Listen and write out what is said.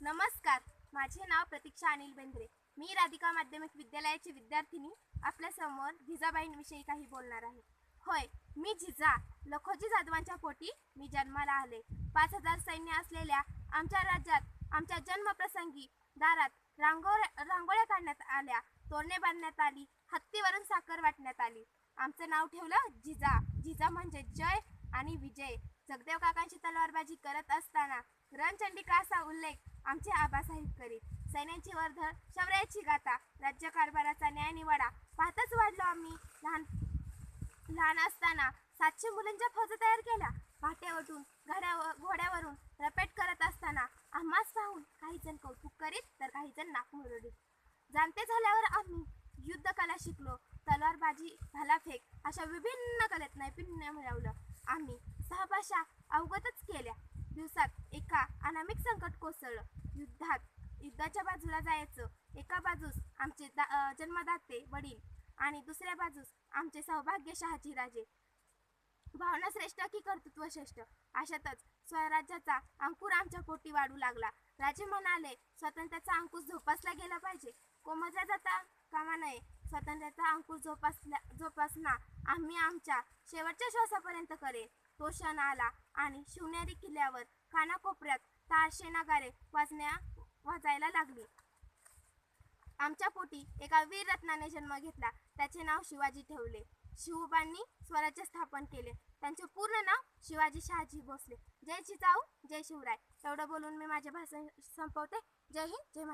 नमस्कार माझे नाव प्रतीक्षा अनिल बेंद्रे. मी राधिका माध्यमिक विद्यालयाची विद्यार्थिनी. आपल्यासमोर जिजाबाईंविषयी काही बोलणार आहे. होय मी जिजा. लखोजी जाधवांच्या पोटी मी जन्माला आले. पाच हजार सैन्य असलेल्या आमच्या राज्यात आमच्या जन्मप्रसंगी दारात रांगोळ्या रांगोळ्या काढण्यात आल्या. तोरणे बांधण्यात आली हत्तीवरून साखर वाटण्यात आली. आमचं नाव ठेवलं जिजा. जिजा म्हणजे जय आणि विजय. जगदेव काकांची तलवारबाजी करत असताना रणचंडिकाचा उल्लेख आमचे आबासाहेब करीत. सैन्याची वर्धळ शौर्याची गाथा राज्यकारभाराचा न्याय निवाडा पाहतच वाढलो आम्ही. लहान लहान असताना सातशे मुलांच्या फौजा तयार केल्या. पहाटे उठून घड्यावर घोड्यावरून रपेट करत असताना आम्हाच पाहून काही जण कौतुक करीत तर काही जण नाक मुरडीत. जाणते झाल्यावर आम्ही युद्धकला शिकलो. तलवारबाजी भालाफेक अशा विभिन्न कलेत नैपुण्य मिळवलं. आम्ही सहा भाषा अवगतच केल्या. दिवसात एका अनामिक संकट कोसळलं. युद्धात युद्धाच्या बाजूला जायचं. एका बाजूस आमचे दा जन्मदाते वडील आणि दुसऱ्या बाजूस आमचे सौभाग्य शहाजी राजे. भावना श्रेष्ठ की कर्तृत्व श्रेष्ठ? अशातच स्वराज्याचा अंकुर आमच्या पोटी वाढू लागला. राजे म्हणाले स्वातंत्र्याचा अंकुश जोपासला गेला पाहिजे. कोमजला जाता कामा नये. स्वातंत्र्याचा अंकुश जोपासल्या जोपासना आम्ही आमच्या शेवटच्या श्वासापर्यंत करेल तो क्षण आला आणि शिवनेरी किल्ल्यावर कानाकोपऱ्यात ताशे नगारे वाजण्या वाजायला लागली. आमच्या पोटी एका वीर रत्नाने जन्म घेतला. त्याचे नाव शिवाजी ठेवले. शिवबांनी स्वराज्य स्थापन केले. त्यांचे पूर्ण नाव शिवाजी शहाजी भोसले. जय जिजाऊ जय शिवराय. एवढं बोलून मी माझे भाषण संपवते. जय हिंद जय महाराष्ट्र.